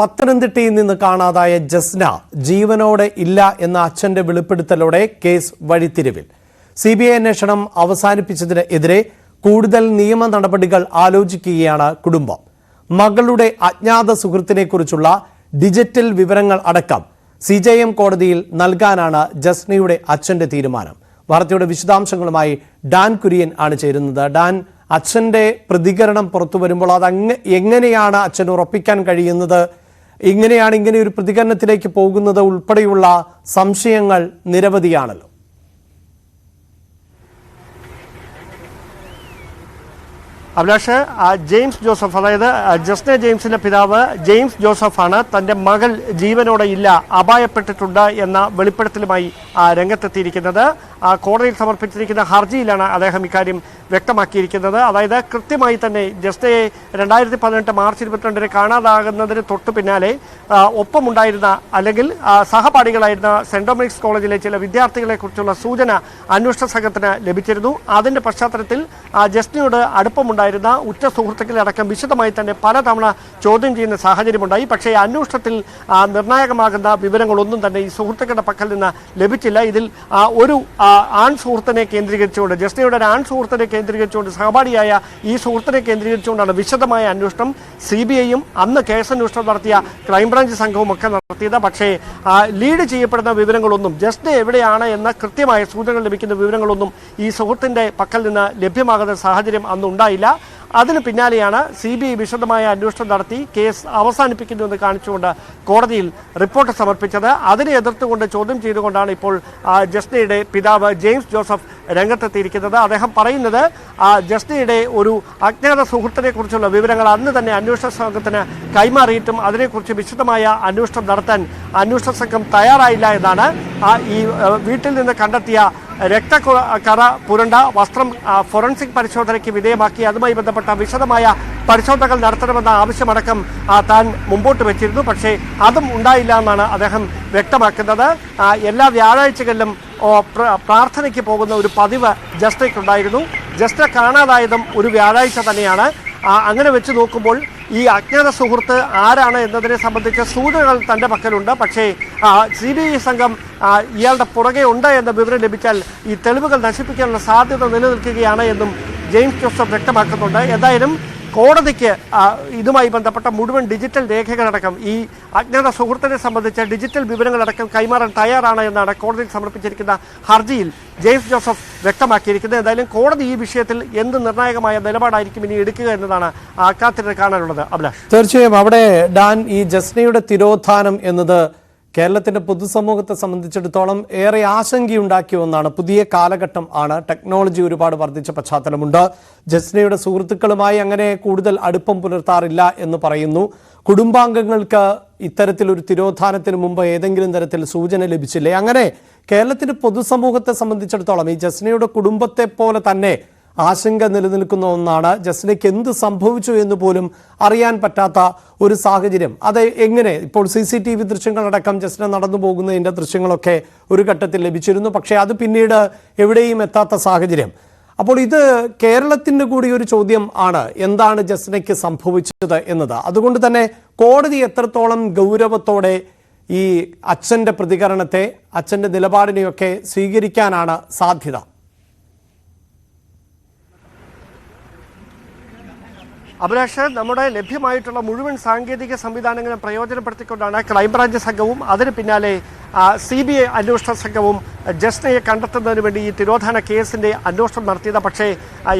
പത്തനംതിട്ടയിൽ നിന്ന് കാണാതായ ജസ്ന ജീവനോടെ ഇല്ല എന്ന അച്ഛന്റെ വെളിപ്പെടുത്തലോടെ കേസ് വഴിത്തിരിവിൽ. സി ബി ഐ അന്വേഷണം അവസാനിപ്പിച്ചതിനെതിരെ കൂടുതൽ നിയമ നടപടികൾ ആലോചിക്കുകയാണ് കുടുംബം. മകളുടെ അജ്ഞാത സുഹൃത്തിനെക്കുറിച്ചുള്ള ഡിജിറ്റൽ വിവരങ്ങൾ അടക്കം സി ജെ എം കോടതിയിൽ നൽകാനാണ് ജസ്നയുടെ അച്ഛന്റെ തീരുമാനം. വാർത്തയുടെ വിശദാംശങ്ങളുമായി ഡാൻ കുര്യൻ ആണ് ചേരുന്നത്. ഡാൻ അച്ഛന്റെ പ്രതികരണം പുറത്തു വരുമ്പോൾ അത് എങ്ങനെയാണ് അച്ഛൻ ഉറപ്പിക്കാൻ കഴിയുന്നത് ഇങ്ങനെയാണ് ഇങ്ങനെ ഒരു പ്രതികരണത്തിലേക്ക് പോകുന്നത് ഉൾപ്പെടെയുള്ള സംശയങ്ങൾ നിരവധിയാണല്ലോ. അഭിലാഷ് ജെയിംസ് ജോസഫ് അതായത് ജസ്ന ജെയിംസിന്റെ പിതാവ് ജെയിംസ് ജോസഫാണ് തന്റെ മകൾ ജീവനോടെ ഇല്ല അപായപ്പെട്ടിട്ടുണ്ട് എന്ന വെളിപ്പെടുത്തലുമായി രംഗത്തെത്തിയിരിക്കുന്നത്. ആ, കോടതിയിൽ സമർപ്പിച്ചിരിക്കുന്ന ഹർജിയിലാണ് അദ്ദേഹം ഇക്കാര്യം വ്യക്തമാക്കിയിരിക്കുന്നത്. അതായത് കൃത്യമായി തന്നെ ജസ്നയെ രണ്ടായിരത്തി പതിനെട്ട് മാർച്ച് ഇരുപത്തിരണ്ടിന് കാണാതാകുന്നതിന് തൊട്ടു പിന്നാലെ ഒപ്പമുണ്ടായിരുന്ന അല്ലെങ്കിൽ സഹപാഠികളായിരുന്ന സെന്റ് ഡൊമിനിക്സ് കോളേജിലെ ചില വിദ്യാർത്ഥികളെ കുറിച്ചുള്ള സൂചന അന്വേഷണ സംഘത്തിന് ലഭിച്ചിരുന്നു. അതിന്റെ പശ്ചാത്തലത്തിൽ ജസ്നയോട് അടുപ്പമുണ്ടായിരുന്ന ഉറ്റ സുഹൃത്തുക്കളടക്കം വിശദമായി തന്നെ പലതവണ ചോദ്യം ചെയ്യുന്ന സാഹചര്യമുണ്ടായി. പക്ഷേ അന്വേഷണത്തിൽ നിർണായകമാകുന്ന വിവരങ്ങളൊന്നും തന്നെ ഈ സുഹൃത്തുക്കളുടെ പക്കൽ നിന്ന് ലഭിച്ചില്ല. ഇതിൽ ഒരു ആൺ സുഹൃത്തിനെ കേന്ദ്രീകരിച്ചുകൊണ്ട് ജസ്നയുടെ ഒരു ആൺ സുഹൃത്തിനെ കേന്ദ്രീകരിച്ചുകൊണ്ട് സഹപാഠിയായ ഈ സുഹൃത്തിനെ കേന്ദ്രീകരിച്ചുകൊണ്ടാണ് വിശദമായ അന്വേഷണം സി ബി ഐയും അന്ന് കേസന്വേഷണം നടത്തിയ ക്രൈംബ്രാഞ്ച് സംഘവും ഒക്കെ നടത്തിയത്. പക്ഷേ ലീഡ് ചെയ്യപ്പെടുന്ന വിവരങ്ങളൊന്നും ജസ്റ്റ് എവിടെയാണ് എന്ന കൃത്യമായ സൂചനകൾ ലഭിക്കുന്ന വിവരങ്ങളൊന്നും ഈ സുഹൃത്തിന്റെ പക്കൽ നിന്ന് ലഭ്യമാകുന്ന സാഹചര്യം അന്ന് ഉണ്ടായില്ല അതിന് പിന്നാലെയാണ് സി ബി ഐ വിശദമായ അന്വേഷണം നടത്തി കേസ് അവസാനിപ്പിക്കുന്നുവെന്ന് കാണിച്ചുകൊണ്ട് കോടതിയിൽ റിപ്പോർട്ട് സമർപ്പിച്ചത്. അതിനെ എതിർത്തുകൊണ്ട് ചോദ്യം ചെയ്തുകൊണ്ടാണ് ഇപ്പോൾ ജസ്നയുടെ പിതാവ് ജെയിംസ് ജോസഫ് രംഗത്തെത്തിയിരിക്കുന്നത്. അദ്ദേഹം പറയുന്നത് ജസ്നയുടെ ഒരു അജ്ഞാത സുഹൃത്തിനെക്കുറിച്ചുള്ള വിവരങ്ങൾ അന്ന് തന്നെ അന്വേഷണ സംഘത്തിന് കൈമാറിയിട്ടും അതിനെക്കുറിച്ച് വിശദമായ അന്വേഷണം നടത്താൻ അന്വേഷണ സംഘം തയ്യാറായില്ല എന്നാണ് ഈ വീട്ടിൽ നിന്ന് കണ്ടെത്തിയ രക്തകറ പുരണ്ട വസ്ത്രം ഫോറൻസിക് പരിശോധനയ്ക്ക് വിധേയമാക്കി. അതുമായി ബന്ധപ്പെട്ട വിശദമായ പരിശോധനകൾ നടത്തണമെന്ന ആവശ്യമടക്കം താൻ മുമ്പോട്ട് വെച്ചിരുന്നു. പക്ഷേ അതും ഉണ്ടായില്ല എന്നാണ് അദ്ദേഹം വ്യക്തമാക്കുന്നത്. എല്ലാ വ്യാഴാഴ്ചകളിലും പ്രാർത്ഥനയ്ക്ക് പോകുന്ന ഒരു പതിവ് ജസ്റ്റിക്കുണ്ടായിരുന്നു ജസ്റ്റ് കാണാതായതും ഒരു വ്യാഴാഴ്ച തന്നെയാണ്. അങ്ങനെ വെച്ച് നോക്കുമ്പോൾ ഈ അജ്ഞാത സുഹൃത്ത് ആരാണ് എന്നതിനെ സംബന്ധിച്ച സൂചനകൾ തന്റെ പക്കലുണ്ട്. പക്ഷേ സി ബി ഐ സംഘം ഇയാളുടെ പുറകെ ഉണ്ട് എന്ന വിവരം ലഭിച്ചാൽ ഈ തെളിവുകൾ നശിപ്പിക്കാനുള്ള സാധ്യത നിലനിൽക്കുകയാണ് എന്നും ജെയിംസ് ജോസഫ് വ്യക്തമാക്കുന്നുണ്ട്. എന്തായാലും കോടതിക്ക് ഇതുമായി ബന്ധപ്പെട്ട മുഴുവൻ ഡിജിറ്റൽ രേഖകളടക്കം ഈ അജ്ഞാത സുഹൃത്തിനെ സംബന്ധിച്ച ഡിജിറ്റൽ വിവരങ്ങളടക്കം കൈമാറാൻ തയ്യാറാണ് എന്നാണ് കോടതിയിൽ സമർപ്പിച്ചിരിക്കുന്ന ഹർജിയിൽ ജെയിംസ് ജോസഫ് വ്യക്തമാക്കിയിരിക്കുന്നത്. എന്തായാലും കോടതി ഈ വിഷയത്തിൽ എന്ത് നിർണായകമായ നിലപാടായിരിക്കും ഇനി എടുക്കുക എന്നതാണ് കാത്തിരി കാണാനുള്ളത്. അഭിലാഷ്. തീർച്ചയായും അവിടെ ഡാൻ ഈ ജസ്നയുടെ തിരോധാനം എന്നത് കേരളത്തിന്റെ പൊതുസമൂഹത്തെ സംബന്ധിച്ചിടത്തോളം ഏറെ ആശങ്കയുണ്ടാക്കിയ ഒന്നാണ് പുതിയ കാലഘട്ടം ആണ്. ടെക്നോളജി ഒരുപാട് വർദ്ധിച്ച പശ്ചാത്തലമുണ്ട്. ജസ്നയുടെ സുഹൃത്തുക്കളുമായി അങ്ങനെ കൂടുതൽ അടുപ്പം പുലർത്താറില്ല എന്ന് പറയുന്നു. കുടുംബാംഗങ്ങൾക്ക് ഇത്തരത്തിലൊരു തിരോധാനത്തിന് മുമ്പ് ഏതെങ്കിലും തരത്തിൽ സൂചന ലഭിച്ചില്ലേ? അങ്ങനെ കേരളത്തിന്റെ പൊതുസമൂഹത്തെ സംബന്ധിച്ചിടത്തോളം ഈ ജസ്നയുടെ കുടുംബത്തെ പോലെ തന്നെ ആശങ്ക നിലനിൽക്കുന്ന ഒന്നാണ്. ജസ്നയ്ക്ക് എന്ത് സംഭവിച്ചു എന്ന് പോലും അറിയാൻ പറ്റാത്ത ഒരു സാഹചര്യം. അത് എങ്ങനെ? ഇപ്പോൾ സി സി ടി വി ദൃശ്യങ്ങളടക്കം ജസ്ന നടന്നു പോകുന്നതിന്റെ ദൃശ്യങ്ങളൊക്കെ ഒരു ഘട്ടത്തിൽ ലഭിച്ചിരുന്നു. പക്ഷേ അത് പിന്നീട് എവിടെയും എത്താത്ത സാഹചര്യം. അപ്പോൾ ഇത് കേരളത്തിന്റെ കൂടി ഒരു ചോദ്യം ആണ്. എന്താണ് ജസ്നയ്ക്ക് സംഭവിച്ചത് എന്നത്? അതുകൊണ്ട് തന്നെ കോടതി എത്രത്തോളം ഗൗരവത്തോടെ ഈ അച്ഛന്റെ പ്രതികരണത്തെ അച്ഛന്റെ നിലപാടിനെയൊക്കെ സ്വീകരിക്കാനാണ് സാധ്യത? അഭിലാഷ് നമ്മുടെ ലഭ്യമായിട്ടുള്ള മുഴുവൻ സാങ്കേതിക സംവിധാനങ്ങളും പ്രയോജനപ്പെടുത്തിക്കൊണ്ടാണ് ക്രൈംബ്രാഞ്ച് സംഘവും അതിന് പിന്നാലെ സി ബി ഐ അന്വേഷണ സംഘവും ജസ്നയെ കണ്ടെത്തുന്നതിന് വേണ്ടി ഈ തിരോധാന കേസിന്റെ അന്വേഷണം നടത്തിയത്. പക്ഷേ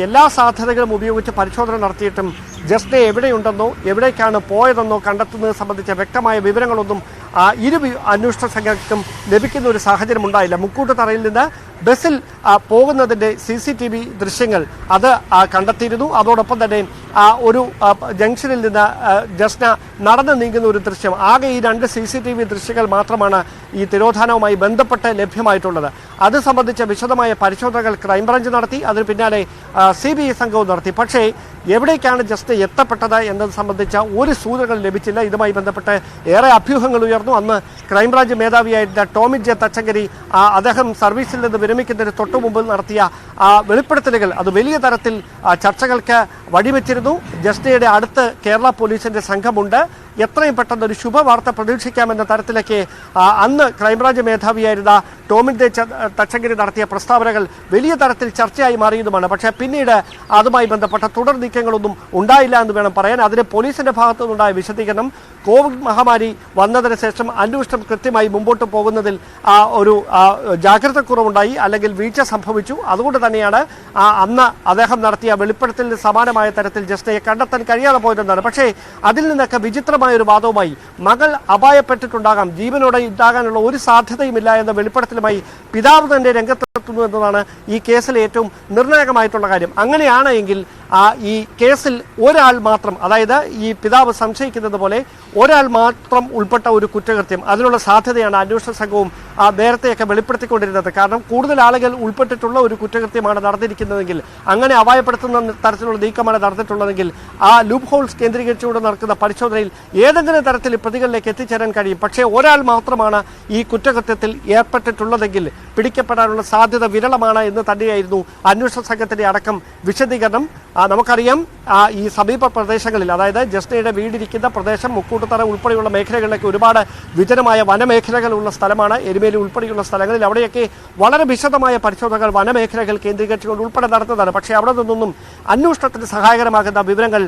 എല്ലാ സാധ്യതകളും ഉപയോഗിച്ച് പരിശോധന നടത്തിയിട്ടും ജസ്ന എവിടെയുണ്ടെന്നോ എവിടേക്കാണ് പോയതെന്നോ കണ്ടെത്തുന്നത് സംബന്ധിച്ച വ്യക്തമായ വിവരങ്ങളൊന്നും ഇരു അന്വേഷണ സംഘങ്ങൾക്കും ലഭിക്കുന്ന ഒരു സാഹചര്യം ഉണ്ടായില്ല. മുക്കൂട്ട് തറയിൽ നിന്ന് ബസ്സിൽ പോകുന്നതിന്റെ സി സി ടി വി ദൃശ്യങ്ങൾ അത് കണ്ടെത്തിയിരുന്നു. അതോടൊപ്പം തന്നെ ഒരു ജംഗ്ഷനിൽ നിന്ന് ജസ്ന നടന്നു നീങ്ങുന്ന ഒരു ദൃശ്യം. ആകെ ഈ രണ്ട് സി സി ടി വി ദൃശ്യങ്ങൾ മാത്രമാണ് ഈ തിരോധാനവുമായി ബന്ധപ്പെട്ട് ലഭ്യമായിട്ടുള്ളത്. അത് സംബന്ധിച്ച വിശദമായ പരിശോധനകൾ ക്രൈംബ്രാഞ്ച് നടത്തി. അതിന് പിന്നാലെ സി ബി ഐ സംഘവും നടത്തി. പക്ഷേ എവിടേക്കാണ് ജസ്റ്റ് എത്തപ്പെട്ടത് എന്നത് സംബന്ധിച്ച ഒരു സൂചനകൾ ലഭിച്ചില്ല. ഇതുമായി ബന്ധപ്പെട്ട് ഏറെ അഭ്യൂഹങ്ങൾ ഉയർന്നു. അന്ന് ക്രൈംബ്രാഞ്ച് മേധാവിയായിരുന്ന ടോമിൻ ജെ തച്ചങ്കരി അദ്ദേഹം സർവീസിൽ നിന്ന് വിരമിക്കുന്നതിന് തൊട്ടു മുമ്പ് നടത്തിയ ആ വെളിപ്പെടുത്തലുകൾ അത് വലിയ തരത്തിൽ ചർച്ചകൾക്ക് വഴിവെച്ചിരുന്നു ജസ്റ്റയുടെ അടുത്ത് കേരള പോലീസിന്റെ സംഘമുണ്ട്. എത്രയും പെട്ടെന്ന് ഒരു ശുഭവാർത്ത പ്രതീക്ഷിക്കാമെന്ന തരത്തിലേക്ക് അന്ന് ക്രൈംബ്രാഞ്ച് മേധാവിയായിരുന്ന ടോമിൻ ദേ തച്ചങ്കരി നടത്തിയ പ്രസ്താവനകൾ വലിയ തരത്തിൽ ചർച്ചയായി മാറിയതുമാണ്. പക്ഷേ പിന്നീട് അതുമായി ബന്ധപ്പെട്ട തുടർ നീക്കങ്ങളൊന്നും ഉണ്ടായില്ല എന്ന് വേണം പറയാൻ. അതിന് പോലീസിന്റെ ഭാഗത്തു നിന്നുണ്ടായ വിശദീകരണം കോവിഡ് മഹാമാരി വന്നതിന് ശേഷം അന്വേഷണം കൃത്യമായി മുമ്പോട്ട് പോകുന്നതിൽ ആ ഒരു ജാഗ്രതക്കുറവുണ്ടായി ജാഗ്രത കുറവുണ്ടായി അല്ലെങ്കിൽ വീഴ്ച സംഭവിച്ചു. അതുകൊണ്ട് തന്നെയാണ് അന്ന് അദ്ദേഹം നടത്തിയ വെളിപ്പെടുത്തലിന് സമാനമായ തരത്തിൽ ജസ്നയെ കണ്ടെത്താൻ കഴിയാതെ പോയതെന്നാണ്. പക്ഷേ അതിൽ നിന്നൊക്കെ വിചിത്രമായ ഒരു വാദവുമായി മകൾ അപായപ്പെട്ടിട്ടുണ്ടാകാം. ജീവനോടെ ഉണ്ടാകാനുള്ള ഒരു സാധ്യതയുമില്ല എന്ന വെളിപ്പെടുത്തലുമായി പിതാവ് തന്നെ രംഗത്തെത്തുന്നു എന്നതാണ് ഈ കേസിലെ ഏറ്റവും നിർണായകമായിട്ടുള്ള കാര്യം. അങ്ങനെയാണ് എങ്കിൽ ആ ഈ കേസിൽ ഒരാൾ മാത്രം അതായത് ഈ പിതാവ് സംശയിക്കുന്നത് പോലെ ഒരാൾ മാത്രം ഉൾപ്പെട്ട ഒരു കുറ്റകൃത്യം അതിനുള്ള സാധ്യതയാണ് അന്വേഷണ സംഘവും ആ നേരത്തെയൊക്കെ വെളിപ്പെടുത്തിക്കൊണ്ടിരുന്നത്. കാരണം കൂടുതൽ ആളുകൾ ഉൾപ്പെട്ടിട്ടുള്ള ഒരു കുറ്റകൃത്യമാണ് നടന്നിരിക്കുന്നതെങ്കിൽ അങ്ങനെ അപായപ്പെടുത്തുന്ന തരത്തിലുള്ള നീക്കമാണ് നടന്നിട്ടുള്ളതെങ്കിൽ ആ ലൂപ്പ് ഹോൾസ് കേന്ദ്രീകരിച്ചുകൊണ്ട് നടക്കുന്ന പരിശോധനയിൽ ഏതെങ്കിലും തരത്തിൽ പ്രതികളിലേക്ക് എത്തിച്ചേരാൻ കഴിയും. പക്ഷേ ഒരാൾ മാത്രമാണ് ഈ കുറ്റകൃത്യത്തിൽ ഏർപ്പെട്ടിട്ടുള്ളതെങ്കിൽ പിടിക്കപ്പെടാനുള്ള സാധ്യത വിരളമാണ് എന്ന് തന്നെയായിരുന്നു അന്വേഷണ സംഘത്തിന്റെ അടക്കം വിശദീകരണം. നമുക്കറിയാം ഈ സമീപ പ്രദേശങ്ങളിൽ അതായത് ജസ്നയുടെ വീടിരിക്കുന്ന പ്രദേശം മുക്കൂട്ടുതറ ഉൾപ്പെടെയുള്ള മേഖലകളിലൊക്കെ ഒരുപാട് വിജനമായ വനമേഖലകളുള്ള സ്ഥലമാണ്. എരുമേലി ഉൾപ്പെടെയുള്ള സ്ഥലങ്ങളിൽ അവിടെയൊക്കെ വളരെ വിശദമായ പരിശോധനകൾ വനമേഖലകൾ കേന്ദ്രീകരിച്ചുകൊണ്ട് ഉൾപ്പെടെ നടത്തുന്നതാണ്. പക്ഷേ അവിടെ നിന്നൊന്നും അന്വേഷണത്തിന് സഹായകരമാകുന്ന വിവരങ്ങൾ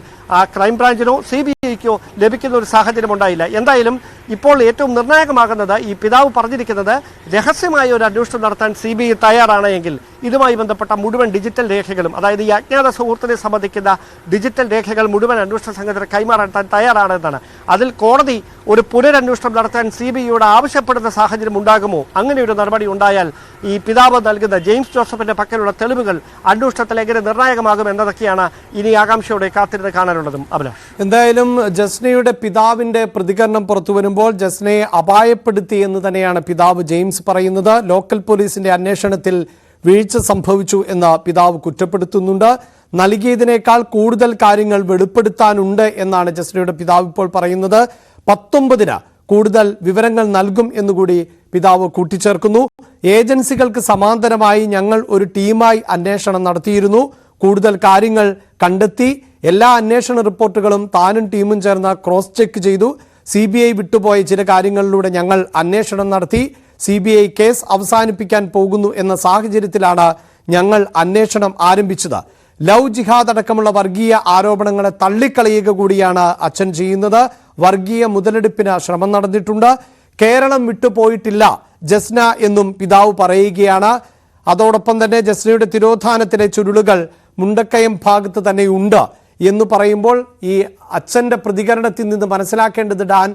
ക്രൈംബ്രാഞ്ചിനോ സി ബി ഐക്കോ ലഭിക്കുന്ന ഒരു സാഹചര്യം ഉണ്ടായില്ല. എന്തായാലും ഇപ്പോൾ ഏറ്റവും നിർണായകമാകുന്നത് ഈ പിതാവ് പറഞ്ഞിരിക്കുന്നത് രഹസ്യമായ ഒരു അന്വേഷണം നടത്താൻ സി ബി ഐ തയ്യാറാണ് എങ്കിൽ ഇതുമായി ബന്ധപ്പെട്ട മുഴുവൻ ഡിജിറ്റൽ രേഖകളും അതായത് ഈ അജ്ഞാത സുഹൃത്തിനെ സംബന്ധിക്കുന്ന ഡിജിറ്റൽ രേഖകൾ മുഴുവൻ അന്വേഷണ സംഘത്തിന് കൈമാറാൻ താൻ തയ്യാറാണെന്നാണ്. അതിൽ കോടതി ഒരു പുനരന്വേഷണം നടത്താൻ സി ബി ഐയോട് ആവശ്യപ്പെടുന്ന സാഹചര്യം ഉണ്ടാകുമോ? അങ്ങനെ ഒരു നടപടി ഉണ്ടായാൽ ഈ പിതാവ് നൽകുന്ന ജെയിംസ് ജോസഫിന്റെ പക്കലുള്ള തെളിവുകൾ അന്വേഷണത്തിൽ എങ്ങനെ നിർണായകമാകും എന്നതൊക്കെയാണ് ഇനി ആകാംക്ഷയോടെ കാത്തിരുന്ന് കാണാനുള്ളതും അഭിലാഷ്. എന്തായാലും ജസ്നയുടെ പിതാവിന്റെ പ്രതികരണം പുറത്തു വരുമ്പോൾ ജസ്നയെ അപായപ്പെടുത്തി എന്ന് തന്നെയാണ് പിതാവ് ജെയിംസ് പറയുന്നത്. ലോക്കൽ പോലീസിന്റെ അന്വേഷണത്തിൽ വീഴ്ച സംഭവിച്ചു എന്ന് പിതാവ് കുറ്റപ്പെടുത്തുന്നുണ്ട്. നൽകിയതിനേക്കാൾ കൂടുതൽ കാര്യങ്ങൾ വെളിപ്പെടുത്താനുണ്ട് എന്നാണ് ജസ്നയുടെ പിതാവ് ഇപ്പോൾ പറയുന്നത്. പത്തൊമ്പതിന് കൂടുതൽ വിവരങ്ങൾ നൽകും എന്നുകൂടി പിതാവ് കൂട്ടിച്ചേർക്കുന്നു. ഏജൻസികൾക്ക് സമാന്തരമായി ഞങ്ങൾ ഒരു ടീമായി അന്വേഷണം നടത്തിയിരുന്നു. കൂടുതൽ കാര്യങ്ങൾ കണ്ടെത്തി എല്ലാ അന്വേഷണ റിപ്പോർട്ടുകളും താനും ടീമും ചേർന്ന് ക്രോസ് ചെക്ക് ചെയ്തു. സി ബി ഐ വിട്ടുപോയ ചില കാര്യങ്ങളിലൂടെ ഞങ്ങൾ അന്വേഷണം നടത്തി. സി ബി ഐ കേസ് അവസാനിപ്പിക്കാൻ പോകുന്നു എന്ന സാഹചര്യത്തിലാണ് ഞങ്ങൾ അന്വേഷണം ആരംഭിച്ചത്. ലവ് ജിഹാദ് അടക്കമുള്ള വർഗീയ ആരോപണങ്ങളെ തള്ളിക്കളയുക കൂടിയാണ് അച്ഛൻ ചെയ്യുന്നത്. വർഗീയ മുതലെടുപ്പിന് ശ്രമം നടന്നിട്ടുണ്ട്. കേരളം വിട്ടുപോയിട്ടില്ല ജസ്ന എന്നും പിതാവ് പറയുകയാണ്. അതോടൊപ്പം തന്നെ ജസ്നയുടെ തിരോധാനത്തിലെ ചുരുളുകൾ മുണ്ടക്കയം ഭാഗത്ത് തന്നെയുണ്ട്. എന്ന് പറയുമ്പോൾ ഈ അച്ഛന്റെ പ്രതികരണത്തിൽ നിന്ന് മനസ്സിലാക്കേണ്ടത് ഡാൻ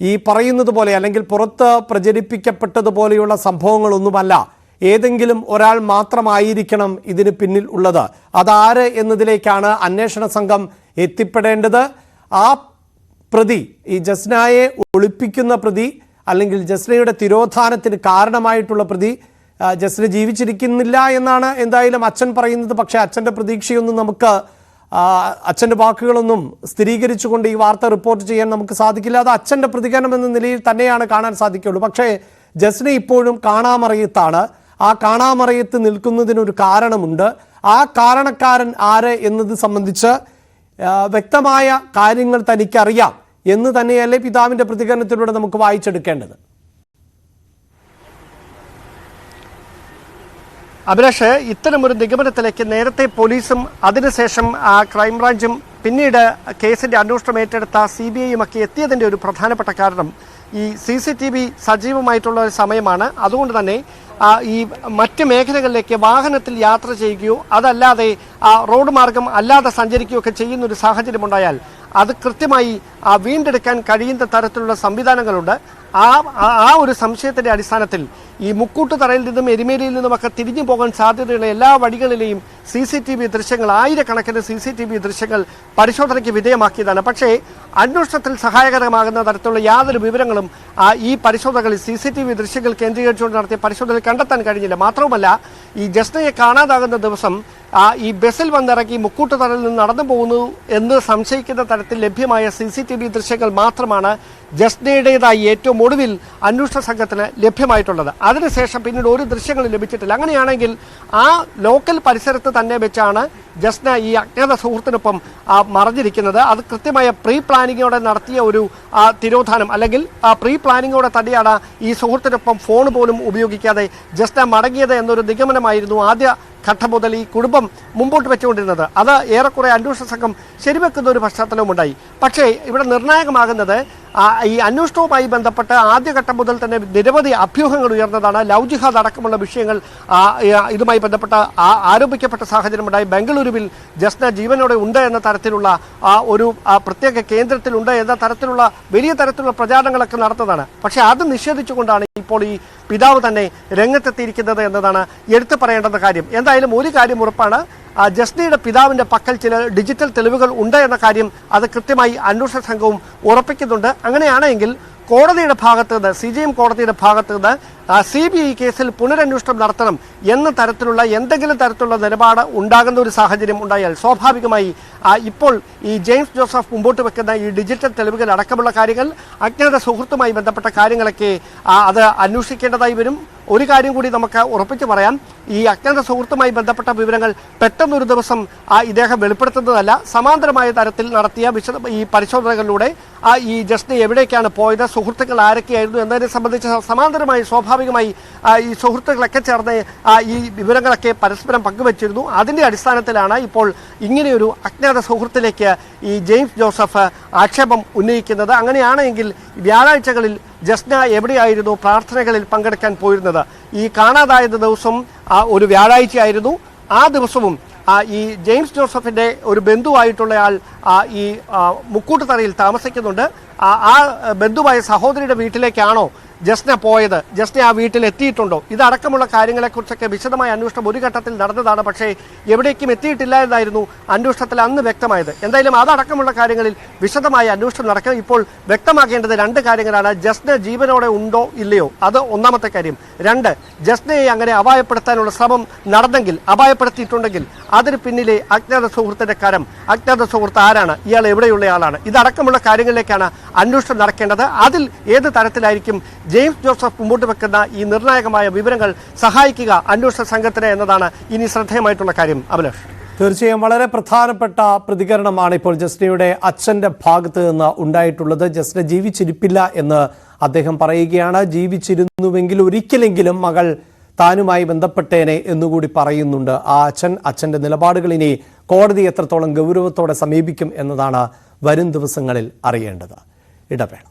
ഈ പറയുന്നത് പോലെ അല്ലെങ്കിൽ പുറത്ത് പ്രചരിപ്പിക്കപ്പെട്ടതുപോലെയുള്ള സംഭവങ്ങളൊന്നുമല്ല. ഏതെങ്കിലും ഒരാൾ മാത്രമായിരിക്കണം ഇതിന് പിന്നിൽ ഉള്ളത്. അതാര് എന്നതിലേക്കാണ് അന്വേഷണ സംഘം എത്തിപ്പെടേണ്ടത്? ആ പ്രതി ഈ ജസ്നയെ ഒളിപ്പിക്കുന്ന പ്രതി അല്ലെങ്കിൽ ജസ്നയുടെ തിരോധാനത്തിന് കാരണമായിട്ടുള്ള പ്രതി ജസ്ന ജീവിച്ചിരിക്കുന്നില്ല എന്നാണ് എന്തായാലും അച്ഛൻ പറയുന്നത്. പക്ഷേ അച്ഛന്റെ പ്രതീക്ഷയൊന്നും നമുക്ക് അച്ഛന്റെ വാക്കുകളൊന്നും സ്ഥിരീകരിച്ചുകൊണ്ട് ഈ വാർത്ത റിപ്പോർട്ട് ചെയ്യാൻ നമുക്ക് സാധിക്കില്ല. അത് അച്ഛന്റെ പ്രതികരണം എന്ന നിലയിൽ തന്നെയാണ് കാണാൻ സാധിക്കുകയുള്ളൂ. പക്ഷേ ജസ്നെ ഇപ്പോഴും കാണാമറിയത്താണ്. ആ കാണാമറയത്ത് നിൽക്കുന്നതിനൊരു കാരണമുണ്ട്. ആ കാരണക്കാരൻ ആര് എന്നത് സംബന്ധിച്ച് വ്യക്തമായ കാര്യങ്ങൾ തനിക്കറിയാം എന്ന് തന്നെയല്ലേ പിതാവിന്റെ പ്രതികരണത്തിലൂടെ നമുക്ക് വായിച്ചെടുക്കേണ്ടത്. അഭിലാഷ് ഇത്തരമൊരു നിഗമനത്തിലേക്ക് നേരത്തെ പോലീസും അതിനുശേഷം ആ, ക്രൈംബ്രാഞ്ചും പിന്നീട് കേസിന്റെ അന്വേഷണം ഏറ്റെടുത്ത സി ബി ഐയും ഒക്കെ എത്തിയതിന്റെ ഒരു പ്രധാനപ്പെട്ട കാരണം ഈ സി സി ടി വി സജീവമായിട്ടുള്ള ഒരു സമയമാണ്. അതുകൊണ്ട് തന്നെ ഈ മറ്റ് മേഖലകളിലേക്ക് വാഹനത്തിൽ യാത്ര ചെയ്യുകയോ അതല്ലാതെ ആ, റോഡ് മാർഗം അല്ലാതെ സഞ്ചരിക്കുകയോ ഒക്കെ ചെയ്യുന്ന ഒരു സാഹചര്യം ഉണ്ടായാൽ അത് കൃത്യമായി ആ, വീണ്ടെടുക്കാൻ കഴിയുന്ന തരത്തിലുള്ള സംവിധാനങ്ങളുണ്ട്. ആ- ആ ഒരു സംശയത്തിന്റെ അടിസ്ഥാനത്തിൽ ഈ മുക്കൂട്ട് തറയിൽ നിന്നും എരുമേലിയിൽ നിന്നുമൊക്കെ തിരിഞ്ഞു പോകാൻ സാധ്യതയുള്ള എല്ലാ വഴികളിലെയും സി സി ടി വി ദൃശ്യങ്ങൾ ആയിരക്കണക്കിന് സി സി ടി വി ദൃശ്യങ്ങൾ പരിശോധനയ്ക്ക് വിധേയമാക്കിയതാണ്. പക്ഷേ അന്വേഷണത്തിൽ സഹായകരമാകുന്ന തരത്തിലുള്ള യാതൊരു വിവരങ്ങളും ഈ പരിശോധനകളിൽ സി സി ടി വി ദൃശ്യങ്ങൾ കേന്ദ്രീകരിച്ചുകൊണ്ട് നടത്തിയ പരിശോധനയിൽ കണ്ടെത്താൻ കഴിഞ്ഞില്ല. മാത്രവുമല്ല ഈ ജസ്നയെ കാണാതാകുന്ന ദിവസം ഈ ബസ്സിൽ വന്നിറങ്ങി മുക്കൂട്ടുതറയിൽ നിന്ന് നടന്നു പോകുന്നു എന്ന് സംശയിക്കുന്ന തരത്തിൽ ലഭ്യമായ സി സി ടി വി ദൃശ്യങ്ങൾ മാത്രമാണ് ജസ്നയുടേതായി ഏറ്റവും ഒടുവിൽ അന്വേഷണ സംഘത്തിന് ലഭ്യമായിട്ടുള്ളത്. അതിനുശേഷം പിന്നീട് ഒരു ദൃശ്യങ്ങളും ലഭിച്ചിട്ടില്ല. അങ്ങനെയാണെങ്കിൽ ആ ലോക്കൽ പരിസരത്ത് തന്നെ വെച്ചാണ് ജസ്ന ഈ അജ്ഞാത സുഹൃത്തിനൊപ്പം മറഞ്ഞിരിക്കുന്നത്. അത് കൃത്യമായ പ്രീ പ്ലാനിങ്ങോടെ നടത്തിയ ഒരു തിരോധാനം അല്ലെങ്കിൽ ആ, പ്രീ പ്ലാനിങ്ങോടെ തന്നെയാണ് ഈ സുഹൃത്തിനൊപ്പം ഫോൺ പോലും ഉപയോഗിക്കാതെ ജസ്ന മടങ്ങിയത് എന്നൊരു നിഗമനമായിരുന്നു ആദ്യ ഘട്ടം മുതൽ ഈ കുടുംബം മുമ്പോട്ട് വെച്ചുകൊണ്ടിരുന്നത്. അത് ഏറെക്കുറെ അന്വേഷണ സംഘം ശരിവെക്കുന്ന ഒരു പശ്ചാത്തലവും ഉണ്ടായി. പക്ഷേ ഇവിടെ നിർണായകമാകുന്നത് ഈ അന്വേഷണവുമായി ബന്ധപ്പെട്ട് ആദ്യഘട്ടം മുതൽ തന്നെ നിരവധി അഭ്യൂഹങ്ങൾ ഉയർന്നതാണ്. ലവ് ജിഹാദ് അടക്കമുള്ള വിഷയങ്ങൾ ഇതുമായി ബന്ധപ്പെട്ട ആരോപിക്കപ്പെട്ട സാഹചര്യമുണ്ടായി ബംഗളൂരുവിൽ ജസ്ന ജീവനോടെ ഉണ്ട് എന്ന തരത്തിലുള്ള ഒരു പ്രത്യേക കേന്ദ്രത്തിലുണ്ട് എന്ന തരത്തിലുള്ള വലിയ തരത്തിലുള്ള പ്രചാരണങ്ങളൊക്കെ നടത്തുന്നതാണ് പക്ഷേ അത് നിഷേധിച്ചുകൊണ്ടാണ് ഇപ്പോൾ ഈ പിതാവ് തന്നെ രംഗത്തെത്തിയിരിക്കുന്നത് എന്നതാണ് എടുത്തു പറയേണ്ടുന്ന കാര്യം. എന്തായാലും ഒരു കാര്യം ഉറപ്പാണ്. ജസ്നയുടെ പിതാവിന്റെ പക്കൽ ചില ഡിജിറ്റൽ തെളിവുകൾ ഉണ്ട് എന്ന കാര്യം അത് കൃത്യമായി അന്വേഷണ സംഘവും ഉറപ്പിക്കുന്നുണ്ട്. അങ്ങനെയാണെങ്കിൽ കോടതിയുടെ ഭാഗത്ത് നിന്ന് സി ജി എം കോടതിയുടെ ഭാഗത്ത് നിന്ന് സി ബി ഐ കേസിൽ പുനരന്വേഷണം നടത്തണം എന്ന തരത്തിലുള്ള എന്തെങ്കിലും തരത്തിലുള്ള നിലപാട് ഉണ്ടാകുന്ന ഒരു സാഹചര്യം ഉണ്ടായാൽ സ്വാഭാവികമായി ഇപ്പോൾ ഈ ജെയിംസ് ജോസഫ് മുമ്പോട്ട് വെക്കുന്ന ഈ ഡിജിറ്റൽ തെളിവുകൾ അടക്കമുള്ള കാര്യങ്ങൾ അജ്ഞാത സുഹൃത്തുമായി ബന്ധപ്പെട്ട കാര്യങ്ങളൊക്കെ അത് അന്വേഷിക്കേണ്ടതായി വരും. ഒരു കാര്യം കൂടി നമുക്ക് ഉറപ്പിച്ചു പറയാം. ഈ അജ്ഞാത സുഹൃത്തുമായി ബന്ധപ്പെട്ട വിവരങ്ങൾ പെട്ടെന്നൊരു ദിവസം ആ ഇദ്ദേഹം വെളിപ്പെടുത്തുന്നതല്ല. സമാന്തരമായ തരത്തിൽ നടത്തിയ വിശദ ഈ പരിശോധനകളിലൂടെ ആ ഈ ജസ്റ്റിന് എവിടേക്കാണ് പോയത് സുഹൃത്തുക്കൾ ആരൊക്കെയായിരുന്നു എന്നതിനെ സംബന്ധിച്ച് സമാന്തരമായി സ്വാഭാവികമായി ഈ സുഹൃത്തുക്കളൊക്കെ ചേർന്ന് ഈ വിവരങ്ങളൊക്കെ പരസ്പരം പങ്കുവച്ചിരുന്നു. അതിന്റെ അടിസ്ഥാനത്തിലാണ് ഇപ്പോൾ ഇങ്ങനെയൊരു അജ്ഞാത സുഹൃത്തിലേക്ക് ഈ ജെയിംസ് ജോസഫ് ആക്ഷേപം ഉന്നയിക്കുന്നത്. അങ്ങനെയാണെങ്കിൽ വ്യാഴാഴ്ചകളിൽ ജസ്ന എവിടെയായിരുന്നു പ്രാർത്ഥനകളിൽ പങ്കെടുക്കാൻ പോയിരുന്നത്? ഈ കാണാതായ ദിവസം ഒരു വ്യാഴാഴ്ചയായിരുന്നു. ആ ദിവസവും ഈ ജെയിംസ് ജോസഫിന്റെ ഒരു ബന്ധുവായിട്ടുള്ളയാൾ ഈ മുക്കൂട്ടുതറയിൽ താമസിക്കുന്നുണ്ട്. ആ ബന്ധുവായ സഹോദരിയുടെ വീട്ടിലേക്കാണോ ജസ്ന പോയത്. ജസ്ന ആ വീട്ടിൽ എത്തിയിട്ടുണ്ടോ? ഇതടക്കമുള്ള കാര്യങ്ങളെക്കുറിച്ചൊക്കെ വിശദമായ അന്വേഷണം ഒരു ഘട്ടത്തിൽ നടന്നതാണ്. പക്ഷേ എവിടേക്കും എത്തിയിട്ടില്ല എന്നായിരുന്നു അന്വേഷണത്തിൽ അന്ന് വ്യക്തമായത്. എന്തായാലും അതടക്കമുള്ള കാര്യങ്ങളിൽ വിശദമായ അന്വേഷണം നടക്കണം. ഇപ്പോൾ വ്യക്തമാക്കേണ്ടത് രണ്ട് കാര്യങ്ങളാണ്. ജസ്ന ജീവനോടെ ഉണ്ടോ ഇല്ലയോ? അത് ഒന്നാമത്തെ കാര്യം. രണ്ട് ജസ്നയെ അങ്ങനെ അപായപ്പെടുത്താനുള്ള ശ്രമം നടന്നെങ്കിൽ അപായപ്പെടുത്തിയിട്ടുണ്ടെങ്കിൽ അതിന് പിന്നിലെ അജ്ഞാത സുഹൃത്തിന്റെ കരം. അജ്ഞാത സുഹൃത്ത് ആരാണ്? ഇയാൾ എവിടെയുള്ള ആളാണ്? ഇതടക്കമുള്ള കാര്യങ്ങളിലേക്കാണ് അന്വേഷണം നടക്കേണ്ടത്. അതിൽ ഏത് തരത്തിലായിരിക്കും ജെയിംസ് ജോസഫ് മുമ്പോട്ട് വെക്കുന്ന ഈ നിർണായകമായ വിവരങ്ങൾ സഹായിക്കുക അന്വേഷണ സംഘത്തിന് എന്നതാണ് ഇനി ശ്രദ്ധേയമായിട്ടുള്ള കാര്യം. അഭിലാഷ്. തീർച്ചയായും വളരെ പ്രധാനപ്പെട്ട പ്രതികരണമാണ് ഇപ്പോൾ ജസ്നയുടെ അച്ഛന്റെ ഭാഗത്ത് നിന്ന് ഉണ്ടായിട്ടുള്ളത്. ജസ്ന ജീവിച്ചിരിപ്പില്ല എന്ന് അദ്ദേഹം പറയുകയാണ്. ജീവിച്ചിരുന്നുവെങ്കിൽ ഒരിക്കലെങ്കിലും മകൾ താനുമായി ബന്ധപ്പെട്ടേനെ എന്നുകൂടി പറയുന്നുണ്ട്. ആ അച്ഛൻ അച്ഛന്റെ നിലപാടുകൾ ഇനി കോടതി എത്രത്തോളം ഗൗരവത്തോടെ സമീപിക്കും എന്നതാണ് വരും ദിവസങ്ങളിൽ അറിയേണ്ടത്. ഇടവേള.